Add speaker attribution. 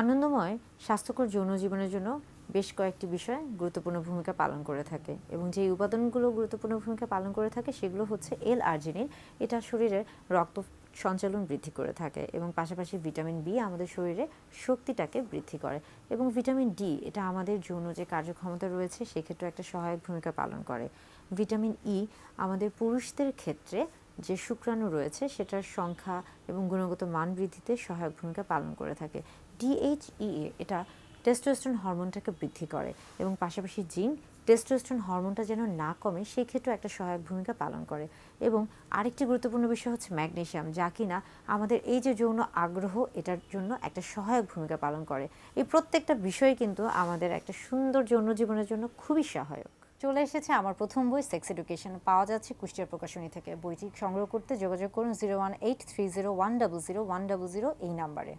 Speaker 1: আনন্দময়, স্বাস্থ্যকর যৌন জীবনের জন্য বেশ কয়েকটি বিষয় গুরুত্বপূর্ণ ভূমিকা পালন করে থাকে এবং যে উপাদানগুলো গুরুত্বপূর্ণ ভূমিকা পালন করে থাকে সেগুলো হচ্ছে এল আর্জিনিন এটা শরীরে রক্ত সঞ্চালন বৃদ্ধি করে থাকে এবং পাশাপাশি ভিটামিন বি আমাদের শরীরে শক্তিটাকে বৃদ্ধি করে এবং ভিটামিন ডি এটা আমাদের যৌন যে কার্যক্ষমতা রয়েছে সেক্ষেত্রে একটা সহায়ক ভূমিকা পালন করে। ভিটামিন ই আমাদের পুরুষদের ক্ষেত্রে যে শুক্রাণু রয়েছে, সেটার সংখ্যা এবং গুণগত মান বৃদ্ধিতে সহায়ক ভূমিকা পালন করে থাকে। ডিএইচইএ এটা টেস্টোস্টেরন হরমোনটাকে বৃদ্ধি করে এবং পাশাপাশি জিন টেস্টোস্টেরন হরমোনটা যেন না কমে, সেই ক্ষেত্রেও একটা সহায়ক ভূমিকা পালন করে। এবং আরেকটি গুরুত্বপূর্ণ বিষয় হচ্ছে ম্যাগনেশিয়াম যা কিনা আমাদের এই যে যৌন আগ্রহ, এটার জন্য একটা সহায়ক ভূমিকা পালন করে। এই প্রত্যেকটা বিষয় কিন্তু আমাদের একটা সুন্দর যৌন জীবনের জন্য খুবই সহায়ক। চলে এসেছে আমার প্রথম বই সেক্স এডুকেশন পাওয়া যাচ্ছে কুষ্টিয়ার প্রকাশনী থেকে। বইটি সংগ্রহ করতে যোগাযোগ করুন zero one eight three zero one double zero one double zero এই নাম্বারে।